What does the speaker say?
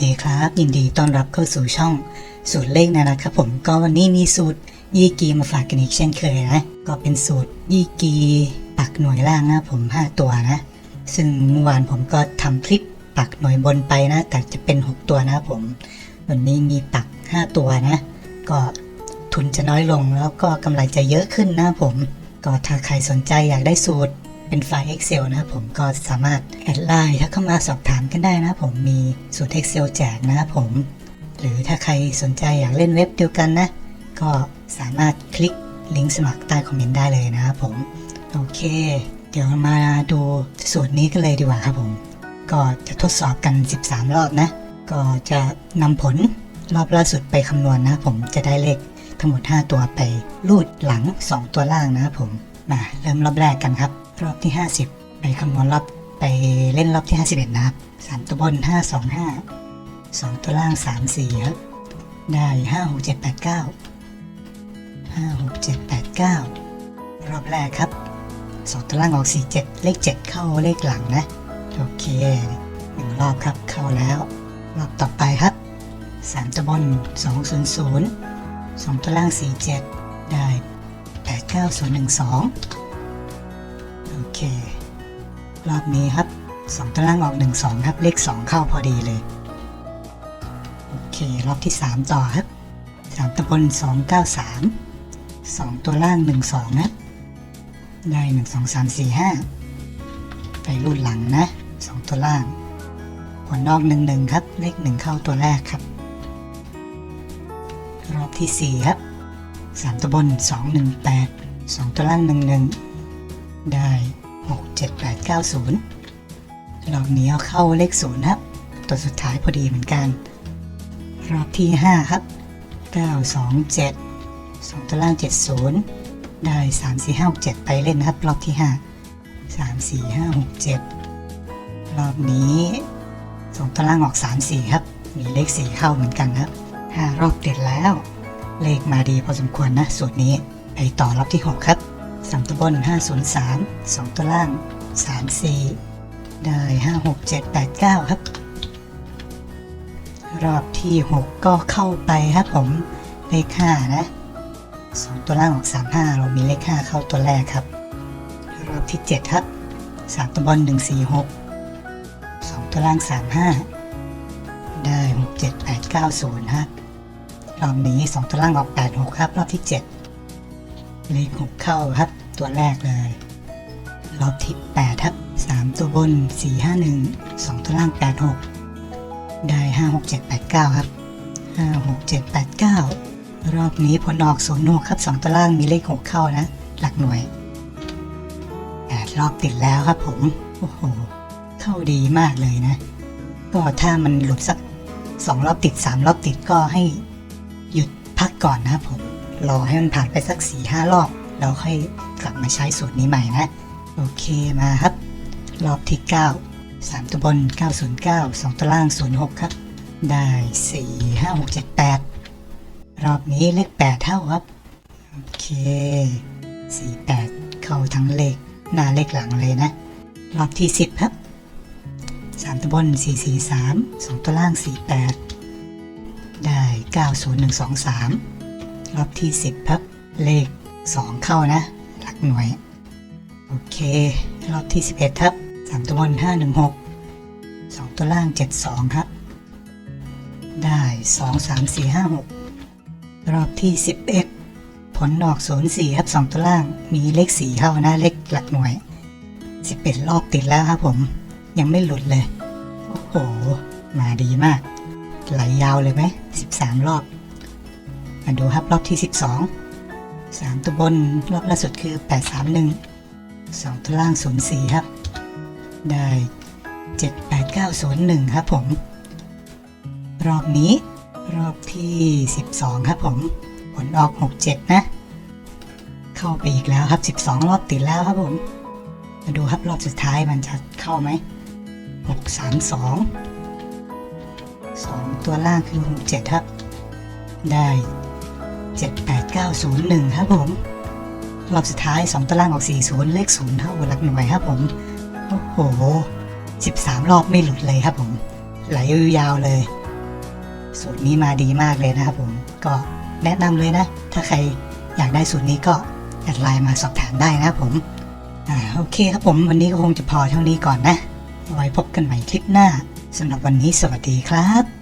สวัสดีครับ ยินดีต้อนรับเข้าสู่ช่องสูตรเลขนะนะครับผมก็วันนี้มีสูตรยี่กีมาฝากกันอีกเช่นเคยนะ ก็เป็นสูตรยี่กีปักหน่วยล่างนะผม 5 ตัวนะ ซึ่งเมื่อวานผมก็ทำคลิปปักหน่วยบนไปนะ แต่จะเป็น 6 ตัวนะผม วันนี้มีปัก 5 ตัวนะ ก็ทุนจะน้อยลงแล้วก็กำไรจะเยอะขึ้นนะผม ก็ถ้าใครสนใจอยากได้สูตร เป็นไฟล์ Excel นะครับผมก็สามารถแอดไลน์ถ้าเข้ามาสอบถามกันได้นะครับผมมีสูตร Excel แจกนะครับผม หรือถ้าใครสนใจอยากเล่นเว็บเดียวกันนะ ก็สามารถคลิกลิงก์สมัครใต้คอมเมนต์ได้เลยนะครับผม โอเค เดี๋ยวมาดูสูตรนี้กันเลยดีกว่าครับผม ก็จะทดสอบกัน 13 รอบนะ ก็จะนำผลรอบล่าสุดไปคำนวณนะครับผมจะได้เลขทั้งหมด 5 ตัวไปรูดหลัง 2 ตัวล่างนะครับผม มาเริ่มรอบแรกกันครับ รอบที่ 50 ไปคำนวณรอบไปเล่นรอบที่ 51 นะครับสามตัวบน 525 2 ตัวล่าง 34 ครับ ได้ 5 6 7 8 9 5 6 7 8 9 รอบแรกครับ 2 ตัวล่างออก 47 เลข 7 เข้าเลขหลังนะ โอเคหนึ่งรอบครับเข้าแล้ว รอบต่อไปครับ 3 ตัวบน 200 2 ตัวล่าง 47 ได้ 89012โอ เค รอบนี้ครับ2ตัวล่างออก1 2ครับ เลข2เข้าพอดีเลย โอเค รอบที่3ต่อครับ3ตัวบน293 2ตัวล่าง1 2ครับได้1 2 3 4 5ไปรุ่นหลังนะ2ตัวล่าง ผลออก1 1ครับ เลข1เข้าตัวแรกครับ รอบที่4ครับ3ตัวบน218 2ตัวล่าง11ได้ 6 7 8 9 0 รอบนี้เอาเข้าเลข0ครับ ตัวสุดท้ายพอดีเหมือนกัน รอบที่ 5 ครับ 9 2 7 2ตัวล่าง 70 ได้ 3 4 5 6 7 ไปเล่นนะครับ รอบที่ 5 3 4 5 6 7 รอบนี้ 2ตัวล่างออก 3 4 ครับ มีเลข 4 เข้าเหมือนกันครับ 5 รอบติดแล้ว เลขมาดีพอสมควรนะสูตรนี้ ไปต่อรอบที่ 6 ครับ 3ตัวบน503 2ตัวล่าง34ได้5 6 7 8 9ครับ รอบที่6ก็เข้าไปครับผมเลข5นะ2ตัวล่างออก35เรามีเลข5เข้าตัวแรกครับ รอบที่7ครับ3ตัวบน146 2ตัวล่าง35ได้6 7 8 9 0ครับรอบนี้2ตัวล่างออก8 6ครับ รอบที่7 เลข6เข้าครับ ตัวแรกเลยรอบที่8ครับ 3 ตัวบน 4 5 1 2 ตัวล่าง 8 6 ได้ 5 6 7 8 9 ครับ 5 6 7 8 9 รอบนี้ผลออก0 6ครับ 2 ตัวล่างมีเลข 6 เข้านะ หลักหน่วย8รอบติดแล้วครับผม โอ้โห เข้าดีมากเลยนะ ก็ถ้ามันหลุดสัก 2 รอบติด 3 รอบติดก็ให้หยุดพักก่อนนะครับผม รอให้มันผ่านไปสัก4-5รอบแล้วค่อยกลับมาใช้สูตรนี้ใหม่นะ โอเคมาครับ รอบที่ 9 3 ตัวบน 909 2 ตัวล่าง 06 ครับ ได้ 4 5 6 7 8 รอบนี้เลข 8 เท่าครับ โอเค 4 8 เข้าทั้งเลข หน้าเลขหลังเลยนะ รอบที่ 10 ครับ 3 ตัวบน 4 4 3 2 ตัวล่าง 4 8 ได้ 9 0 1 2 3 รอบที่ 10ครับ เลข 2 เข้านะ หลักหน่วย โอเค รอบที่ 11 ครับ 3 ตัวบน 5 1 6 2 ตัวล่าง 7 2 ครับ ได้ 2 3 4 5 6 รอบที่ 11 ผลออก 0 4 ครับ 2 ตัวล่างมีเลข 4 เข้านะ เลขหลักหน่วย 11 รอบติดแล้วครับผม ยังไม่หลุดเลย โอ้โห มาดีมาก ไหลยาวเลยไหม 13 รอบ มาดูครับรอบที่ 12 3 ตัวบนรอบล่าสุดคือ 831 2 ตัวล่าง 04 ครับ ได้ 78901 ครับผม รอบนี้รอบที่ 12 ครับผม ผลออก 67 นะ เข้าไปอีกแล้วครับ 12 รอบติดแล้วครับผม มาดูครับรอบสุดท้ายมันจะเข้าไหม 632 2 ตัวล่างคือ 67 ครับได้ 78901 ครับผม รอบสุดท้าย 2ตัวล่างออก 40 เลข 0 เท่าหลักหน่วยครับผม โอ้โห 13 รอบไม่หลุดเลยครับผม ไหลยาวเลย สูตรนี้มาดีมากเลยนะครับผม ก็แนะนำเลยนะ ถ้าใครอยากได้สูตรนี้ก็แอดไลน์มาสอบถามได้นะครับผม อ่าโอเคครับผมวันนี้ก็คงจะพอเท่านี้ก่อนนะ ไว้พบกันใหม่คลิปหน้าสำหรับวันนี้สวัสดีครับ